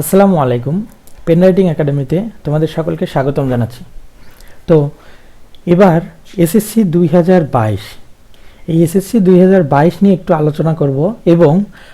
আসসালামু আলাইকুম। Pen writing একাডেমিতে তোমাদের সকলকে স্বাগতম জানাচ্ছি। তো, এবার এসএসসি দুই হাজার বাইশ। এই এসএসসি দুই হাজার বাইশ নিয়ে একটু আলোচনা করব এবং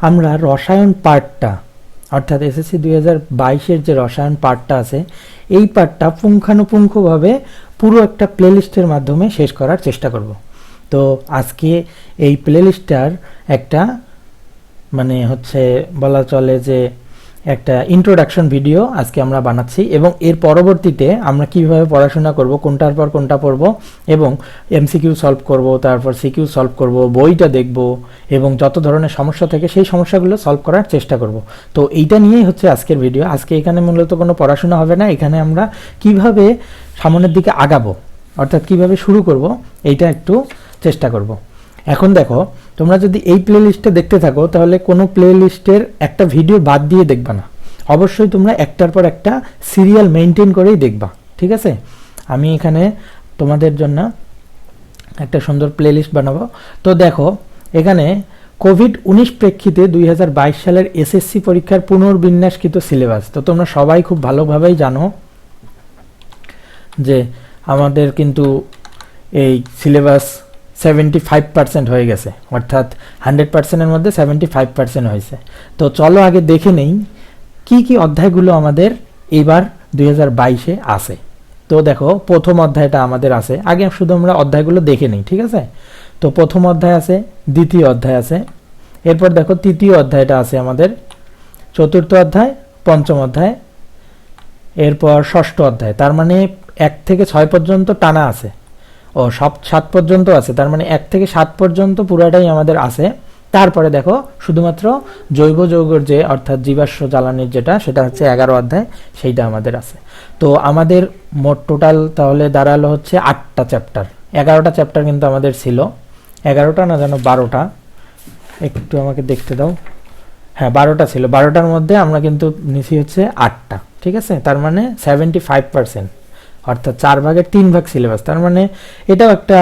আমরা রসায়ন পার্টটা অর্থাৎ এসএসসি দুই হাজার বাইশের যে রসায়ন পার্টটা আছে, এই পার্টটা পুঙ্খানুপুঙ্খভাবে পুরো একটা প্লেলিস্টের মাধ্যমে শেষ করার চেষ্টা করব। তো, আজকে এই প্লেলিস্টটার একটা মানে হচ্ছে বলা চলে যে একটা ইন্ট্রোডাকশন ভিডিও আজকে আমরা বানাচ্ছি এবং এর পরবর্তীতে আমরা কীভাবে পড়াশোনা করব, কোনটার পর কোনটা পড়ব এবং এমসিকিউ সলভ করব, তারপর সিকিউ সলভ করব, বইটা দেখব এবং যত ধরনের সমস্যা থাকে সেই সমস্যাগুলো সলভ করার চেষ্টা করব। তো এইটা নিয়েই হচ্ছে আজকের ভিডিও আজকে এখানে মূলত কোনো পড়াশোনা হবে না। এখানে আমরা কীভাবে সামনের দিকে আগাবো, অর্থাৎ কীভাবে শুরু করব, এইটা একটু চেষ্টা করব। এখন দেখো, তোমরা যদি এই প্লে লিস্টে দেখতে থাকো, তাহলে কোনো প্লে লিস্টের একটা ভিডিও বাদ দিয়ে দেখবা না। অবশ্যই তোমরা একটার পর একটা সিরিয়াল মেনটেন করেই দেখবা, ঠিক আছে? আমি এখানে তোমাদের জন্য একটা সুন্দর প্লে লিস্ট বানাবো। তো দেখো, এখানে কোভিড উনিশ প্রেক্ষিতে দুই হাজার বাইশ সালের এসএসসি পরীক্ষার পুনর্বিন্যাসকৃত সিলেবাস তো তোমরা সবাই খুব ভালোভাবেই জানো যে আমাদের কিন্তু এই সিলেবাস সেভেন্টি ফাইভ পার্সেন্ট হয়ে গেছে। অর্থাৎ হান্ড্রেড পার্সেন্টের মধ্যে সেভেন্টি ফাইভ পার্সেন্ট হয়েছে। তো চলো আগে দেখে নেই কি কি অধ্যায়গুলো আমাদের এবার দুই হাজার বাইশে আসে তো দেখো, প্রথম অধ্যায়টা আমাদের আছে। আগে শুধু আমরা অধ্যায়গুলো দেখে নিই, ঠিক আছে? তো প্রথম অধ্যায় আছে, দ্বিতীয় অধ্যায় আছে। এরপর দেখো, তৃতীয় অধ্যায়টা আছে আমাদের। চতুর্থ অধ্যায়, পঞ্চম অধ্যায়, এরপর ষষ্ঠ অধ্যায়। তার মানে এক থেকে ছয় পর্যন্ত টানা আছে। ও সব সাত পর্যন্ত আছে। তার মানে এক থেকে সাত পর্যন্ত পুরাটাই আমাদের আছে। তারপরে দেখো, শুধুমাত্র জৈব যৌগর যে, অর্থাৎ জীবাশ্ম জ্বালানির যেটা, সেটা হচ্ছে এগারো অধ্যায়, সেইটা আমাদের আছে। তো আমাদের মোট টোটাল তাহলে দাঁড়াল হচ্ছে আটটা চ্যাপ্টার এগারোটা চ্যাপ্টার কিন্তু আমাদের ছিল। এগারোটা না যেন বারোটা? একটু আমাকে দেখতে দাও। হ্যাঁ বারোটা ছিল। বারোটার মধ্যে আমরা কিন্তু নিছি হচ্ছে আটটা। ঠিক আছে? তার মানে সেভেন্টি ফাইভ পার্সেন্ট অর্থাৎ চার ভাগের তিন ভাগ সিলেবাস তার মানে এটাও একটা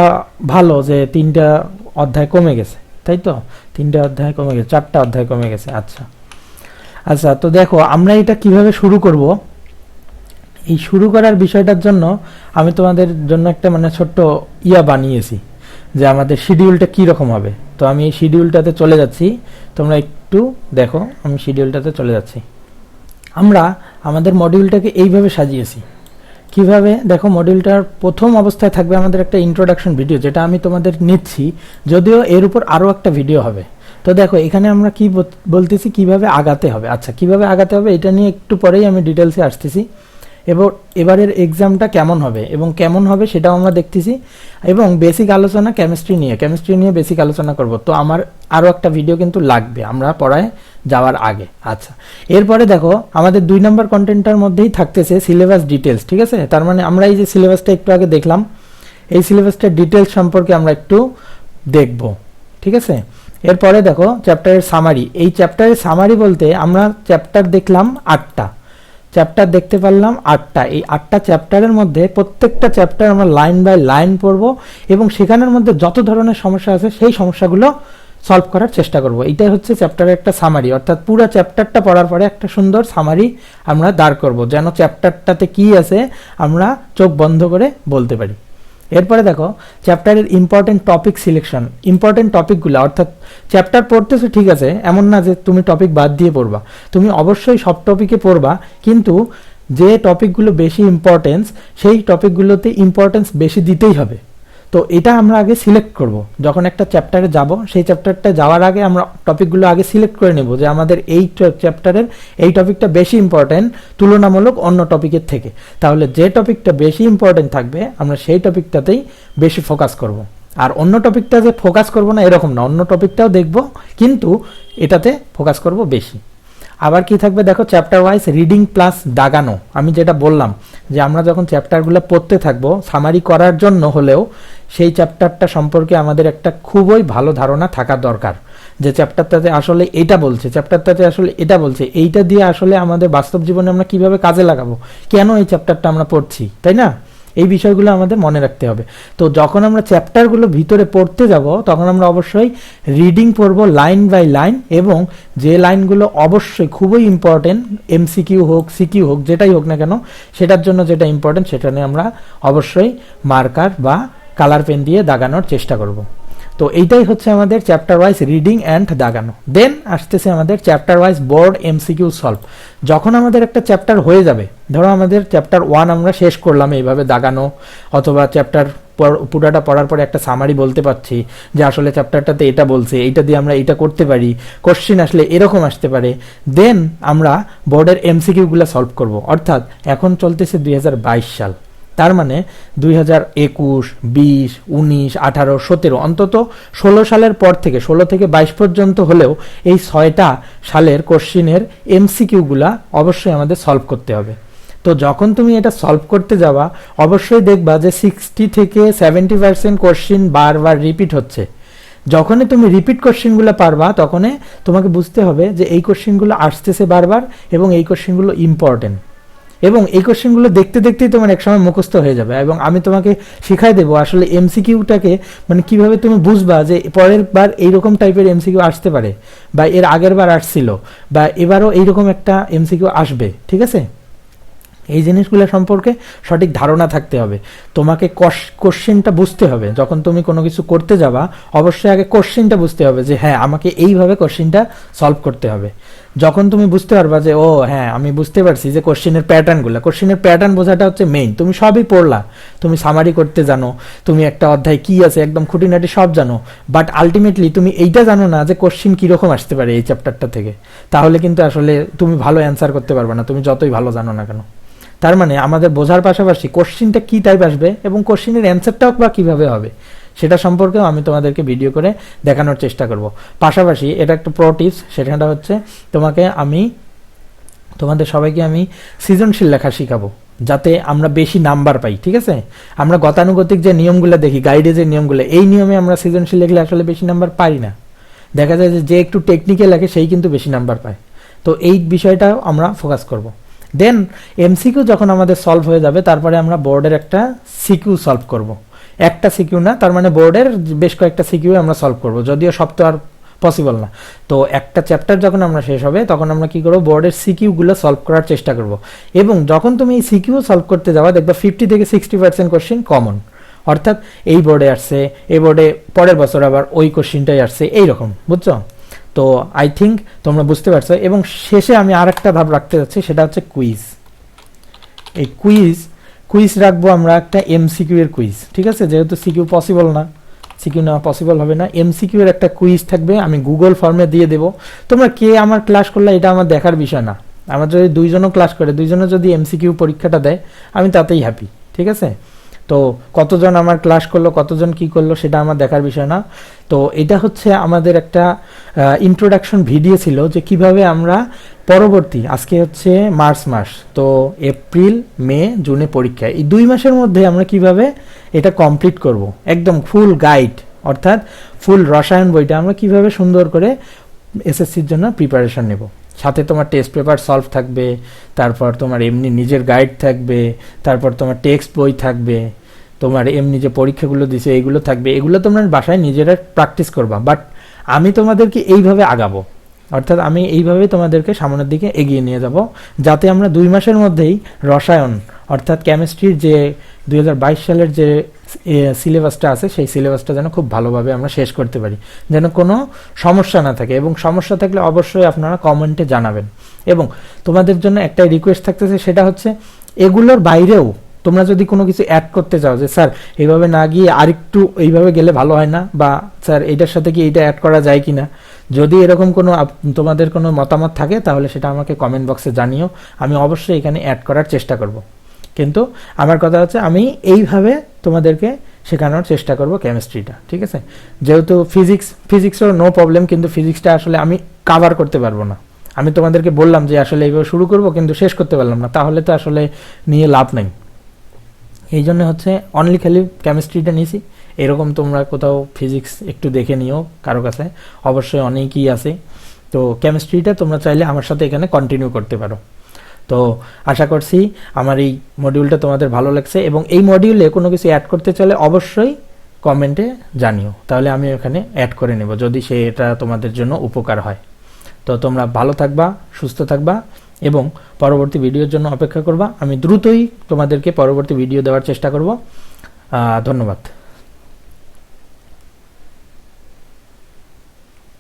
ভালো যে তিনটা অধ্যায় কমে গেছে, তাই তো? তিনটা অধ্যায় কমে গেছে, চারটা অধ্যায় কমে গেছে আচ্ছা। আচ্ছা তো দেখো, আমরা এটা কীভাবে শুরু করব? এই শুরু করার বিষয়টার জন্য আমি তোমাদের জন্য একটা মানে ছোট্ট ইয়া বানিয়েছি যে আমাদের শিডিউলটা কী রকম হবে। তো আমি এই শিডিউলটাতে চলে যাচ্ছি। তোমরা একটু দেখো, আমি শিডিউলটাতে চলে যাচ্ছি। আমরা আমাদের মডিউলটাকে এইভাবে সাজিয়েছি। কীভাবে, দেখো মডিউলটার প্রথম অবস্থায় থাকবে আমাদের একটা ইন্ট্রোডাকশন ভিডিও যেটা আমি তোমাদের নিচ্ছি, যদিও এর উপর আরও একটা ভিডিও হবে। তো দেখো, এখানে আমরা কি বলতেছি, কীভাবে আগাতে হবে। আচ্ছা কীভাবে আগাতে হবে এটা নিয়ে একটু পরেই আমি ডিটেলসে আসতেছি। এবার, এবারের এক্সামটা কেমন হবে এবং কেমন হবে সেটাও আমরা দেখতেছি। এবং বেসিক আলোচনা কেমিস্ট্রি নিয়ে কেমিস্ট্রি নিয়ে বেসিক আলোচনা করব। তো আমার আরও একটা ভিডিও কিন্তু লাগবে, আমরা পড়ায় যাওয়ার আগে। আচ্ছা। এরপরে দেখো, আমাদের দুই নম্বর কন্টেন্টটার মধ্যেই থাকতেছে সিলেবাস ডিটেলস ঠিক আছে? তার মানে আমরা এই যে সিলেবাসটা একটু আগে দেখলাম, এই সিলেবাসটার ডিটেলস সম্পর্কে আমরা একটু দেখব, ঠিক আছে? এরপরে দেখো চ্যাপ্টারের সামারি এই চ্যাপ্টারের সামারি বলতে আমরা চ্যাপ্টার দেখলাম আটটা। চ্যাপ্টার দেখতে পারলাম আটটা। এই আটটা চ্যাপ্টারের মধ্যে প্রত্যেকটা চ্যাপ্টার আমরা লাইন বাই লাইন পড়ব এবং সেখানের মধ্যে যত ধরনের সমস্যা আছে, সেই সমস্যাগুলো সলভ করার চেষ্টা করব। এটাই হচ্ছে চ্যাপ্টারের একটা সামারি অর্থাৎ পুরো চ্যাপ্টারটা পড়ার পরে একটা সুন্দর সামারি আমরা দাঁড় করব, যেন চ্যাপ্টারটাতে কি আছে আমরা চোখ বন্ধ করে বলতে পারি। এরপরে দেখো চ্যাপ্টারের ইম্পর্টেন্ট টপিক সিলেকশন ইম্পর্টেন্ট টপিকগুলো অর্থাৎ চ্যাপ্টার পড়তেছো ঠিক আছে, এমন না যে তুমি টপিক বাদ দিয়ে পড়বা। তুমি অবশ্যই সব টপিকে পড়বা, কিন্তু যে টপিকগুলো বেশি ইম্পর্টেন্স সেই টপিকগুলোতে ইম্পর্টেন্স বেশি দিতেই হবে। তো এটা আমরা আগে সিলেক্ট করব। যখন একটা চ্যাপ্টারে যাব, সেই চ্যাপ্টারটা যাওয়ার আগে আমরা টপিকগুলো আগে সিলেক্ট করে নেব যে আমাদের এই চ্যাপ্টারের এই টপিকটা বেশি ইম্পর্টেন্ট তুলনামূলক অন্য টপিকের থেকে। তাহলে যে টপিকটা বেশি ইম্পর্টেন্ট থাকবে, আমরা সেই টপিকটাতেই বেশি ফোকাস করব। আর অন্য টপিকটা যে ফোকাস করব না, এরকম না। অন্য টপিকটাও দেখব, কিন্তু এটাতে ফোকাস করব বেশি। আবার কি থাকবে দেখো চ্যাপ্টার ওয়াইজ রিডিং প্লাস দাগানো। আমি যেটা বললাম যে আমরা যখন চ্যাপ্টারগুলো পড়তে থাকব সামারি করার জন্য হলেও সেই চ্যাপ্টারটা সম্পর্কে আমাদের একটা খুবই ভালো ধারণা থাকা দরকার। যে চ্যাপ্টারটাতে আসলে এটা বলছে চ্যাপ্টারটাতে আসলে এটা বলছে, এইটা দিয়ে আসলে আমাদের বাস্তব জীবনে আমরা কীভাবে কাজে লাগাবো, কেন এই চ্যাপ্টারটা আমরা পড়ছি, তাই না? এই বিষয়গুলো আমাদের মনে রাখতে হবে। তো যখন আমরা চ্যাপ্টারগুলো ভিতরে পড়তে যাব, তখন আমরা অবশ্যই রিডিং পড়ব লাইন বাই লাইন এবং যে লাইনগুলো অবশ্যই খুবই ইম্পর্টেন্ট এমসিকিউ হোক সিকিউ হোক, যেটাই হোক না কেন, সেটার জন্য যেটা ইম্পর্টেন্ট সেটা নিয়ে আমরা অবশ্যই মার্কার বা কালার পেন দিয়ে দাগানোর চেষ্টা করব। তো এইটাই হচ্ছে আমাদের চ্যাপ্টার ওয়াইজ রিডিং অ্যান্ড দাগানো। দেন আসতেছে আমাদের chapter wise board MCQ solve যখন আমাদের একটা চ্যাপ্টার হয়ে যাবে, ধরো আমাদের চ্যাপ্টার ওয়ান আমরা শেষ করলাম এইভাবে দাগানো, অথবা চ্যাপ্টার পুরাটা পড়ার পরে একটা সামারি বলতে পারছি যে আসলে চ্যাপ্টারটাতে এটা বলছে, এইটা দিয়ে আমরা এটা করতে পারি কোশ্চিন আসলে এরকম আসতে পারে। দেন আমরা বোর্ডের এমসিকিউগুলো সলভ করব। অর্থাৎ এখন চলতেছে দুই হাজার বাইশ সাল। তার মানে দুই হাজার একুশ, বিশ, উনিশ, আঠারো, সতেরো, অন্তত ষোলো সালের পর থেকে, ষোলো থেকে বাইশ পর্যন্ত হলেও এই ছয়টা সালের কোশ্চিনের এমসিকিউগুলা অবশ্যই আমাদের সলভ করতে হবে। তো যখন তুমি এটা সলভ করতে যাবা, অবশ্যই দেখবা যে সিক্সটি থেকে সেভেন্টি পার্সেন্ট কোশ্চিন বারবার রিপিট হচ্ছে। যখনই তুমি রিপিট কোশ্চিনগুলো পারবা, তখনই তোমাকে বুঝতে হবে যে এই কোশ্চিনগুলো আসতেছে বারবার এবং এই কোশ্চিনগুলো ইম্পর্টেন্ট এবং এই কোশ্চেনগুলো দেখতে দেখতেই তোমার একসময় মুখস্থ হয়ে যাবে এবং আমি তোমাকে শিখাই দেবো আসলে এমসিকিউটাকে মানে কীভাবে তুমি বুঝবা যে পরের বার এইরকম টাইপের এমসিকিউ আসতে পারে বা এর আগের বার আসছিল বা এবারও এইরকম একটা এমসিকিউ আসবে, ঠিক আছে? এই জিনিসগুলো সম্পর্কে সঠিক ধারণা থাকতে হবে। তোমাকে কোশ্চেনটা বুঝতে হবে। যখন তুমি কোনো কিছু করতে যাবা, অবশ্যই আগে কোশ্চেনটা বুঝতে হবে যে হ্যাঁ আমাকে এইভাবে কোশ্চেনটা সলভ করতে হবে। যখন তুমি বুঝতে পারবা যে, ও হ্যাঁ আমি বুঝতে পারছি যে কোশ্চেনের প্যাটার্নগুলো, কোশ্চেনের প্যাটার্ন বোঝাটা হচ্ছে মেইন তুমি সবই পড়লা। তুমি সামারি করতে জানো। তুমি একটা অধ্যায় কি আছে, একদম খুঁটিনাটি সব জানো। বাট আলটিমেটলি তুমি এইটা জানো না যে কোশ্চেন কীরকম আসতে পারে এই চ্যাপ্টারটা থেকে। তাহলে কিন্তু আসলে তুমি ভালো অ্যান্সার করতে পারবে না। তুমি যতই ভালো জানো না কেন। তার মানে আমাদের বোঝার পাশাপাশি কোশ্চিনটা কী টাইপ আসবে এবং কোশ্চিনের অ্যান্সারটাও বা কীভাবে হবে, সেটা সম্পর্কেও আমি তোমাদেরকে ভিডিও করে দেখানোর চেষ্টা করব। পাশাপাশি এটা একটা প্রো টিপস সেটা হচ্ছে তোমাকে আমি, তোমাদের সবাইকে আমি সৃজনশীল লেখা শিখাবো, যাতে আমরা বেশি নাম্বার পাই, ঠিক আছে? আমরা গতানুগতিক যে নিয়মগুলো দেখি গাইডে যে নিয়মগুলো, এই নিয়মে আমরা সৃজনশীল লিখলে আসলে বেশি নাম্বার পাই না। দেখা যায় যে একটু টেকনিক্যাল লেখে, সেই কিন্তু বেশি নাম্বার পায়। তো এই বিষয়টাও আমরা ফোকাস করব। দেন এমসিকিউ যখন আমাদের সলভ হয়ে যাবে, তারপরে আমরা বোর্ডের একটা সিকিউ সলভ করব। একটা সিকিউ না, তার মানে বোর্ডের বেশ কয়েকটা সিকিউ আমরা সলভ করব, যদিও সব তো আর পসিবল না। তো একটা চ্যাপ্টার যখন আমরা শেষ হবে, তখন আমরা কি করব? বোর্ডের সিকিউগুলো সলভ করার চেষ্টা করব। এবং যখন তুমি এই সিকিউ সলভ করতে যাবা, দেখবা ফিফটি থেকে সিক্সটি পার্সেন্ট কোশ্চেন কমন অর্থাৎ এই বোর্ডে আসছে, এই বোর্ডে পরের বছর আবার ওই কোশ্চিনটাই আসছে, এইরকম, বুঝছ? তো আই থিঙ্ক তোমরা বুঝতে পারছ। এবং শেষে আমি আর একটা ভাব রাখতে যাচ্ছি, সেটা হচ্ছে কুইজ এই কুইজ কুইজ রাখব আমরা একটা এমসিকিউ এর কুইজ ঠিক আছে? যেহেতু সিকিউ পসিবল না সিকিউ নেওয়া পসিবল হবে না। এমসিকিউ এর একটা কুইজ থাকবে, আমি গুগল ফর্মে দিয়ে দেব। তোমরা কে আমার ক্লাস করলে, এটা আমার দেখার বিষয় না। আমার যদি দুইজনও ক্লাস করে, দুইজনও যদি এমসিকিউ পরীক্ষাটা দেয়, আমি তাতেই হ্যাপি ঠিক আছে? তো কতজন আমার ক্লাস করল, কতজন কি করল সেটা আমার দেখার বিষয় না। তো এটা হচ্ছে আমাদের একটা ইন্ট্রোডাকশন ভিডিও ছিল যে কীভাবে আমরা পরবর্তী, আজকে হচ্ছে মার্চ মাস, তো এপ্রিল, মে, জুনে পরীক্ষা, এই দুই মাসের মধ্যে আমরা কীভাবে এটা কমপ্লিট করব। একদম ফুল গাইড অর্থাৎ ফুল রসায়ন বইটা আমরা কীভাবে সুন্দর করে এসএসসির জন্য প্রিপারেশন নেব। সাথে তোমার টেস্ট পেপার সলভ থাকবে, তারপর তোমার এমনি নিজের গাইড থাকবে, তারপর তোমার টেক্সট বই থাকবে, তোমার এমনি যে পরীক্ষাগুলো দিছে এগুলো থাকবে, এগুলো তোমরা বাসায় নিজেরা প্র্যাকটিস করবা। বাট আমি তোমাদেরকে এইভাবে আগাবো। অর্থাৎ আমি এইভাবে তোমাদেরকে সামনের দিকে এগিয়ে নিয়ে যাব, যাতে আমরা দুই মাসের মধ্যেই রসায়ন, অর্থাৎ কেমিস্ট্রির যে দুই হাজার বাইশ সালের যে সিলেবাসটা আছে, সেই সিলেবাসটা যেন খুব ভালোভাবে আমরা শেষ করতে পারি, যেন কোনো সমস্যা না থাকে এবং সমস্যা থাকলে অবশ্যই আপনারা কমেন্টে জানাবেন। এবং তোমাদের জন্য একটা রিকোয়েস্ট থাকতেছে, সেটা হচ্ছে এগুলোর বাইরেও তোমরা যদি কোনো কিছু অ্যাড করতে চাও, যে স্যার এইভাবে না গিয়ে আরেকটু এইভাবে গেলে ভালো হয় না, বা স্যার এইটার সাথে কি এইটা অ্যাড করা যায় কি না যদি এরকম কোনো তোমাদের কোনো মতামত থাকে, তাহলে সেটা আমাকে কমেন্ট বক্সে জানিও। আমি অবশ্যই এখানে অ্যাড করার চেষ্টা করব। কিন্তু আমার কথা হচ্ছে, আমি এইভাবে তোমাদেরকে শেখানোর চেষ্টা করব কেমিস্ট্রিটা ঠিক আছে? যেহেতু ফিজিক্স ফিজিক্সেরও নো প্রবলেম কিন্তু ফিজিক্সটা আসলে আমি কাভার করতে পারব না। আমি তোমাদেরকে বললাম যে আসলে এইভাবে শুরু করব, কিন্তু শেষ করতে পারলাম না। তাহলে তো আসলে নিয়ে লাভ নেই। এই জন্য হচ্ছে অনলি খালি কেমিস্ট্রিটা নিয়েছি। এরকম তোমরা কোথাও ফিজিক্স একটু দেখে নিও কারও কাছে। অবশ্যই অনেকই আছে। তো কেমিস্ট্রিটা তোমরা চাইলে আমার সাথে এখানে কন্টিনিউ করতে পারো। তো আশা করছি আমার এই মডিউলটা তোমাদের ভালো লাগছে এবং এই মডিউলে কোনো কিছু অ্যাড করতে চাইলে অবশ্যই কমেন্টে জানিও। তাহলে আমি ওখানে অ্যাড করে নেব যদি সেটা তোমাদের জন্য উপকার হয়। তো তোমরা ভালো থাকবা, সুস্থ থাকবা এবং পরবর্তী ভিডিওর জন্য অপেক্ষা করবা। আমি দ্রুতই তোমাদেরকে পরবর্তী ভিডিও দেওয়ার চেষ্টা করব। ধন্যবাদ।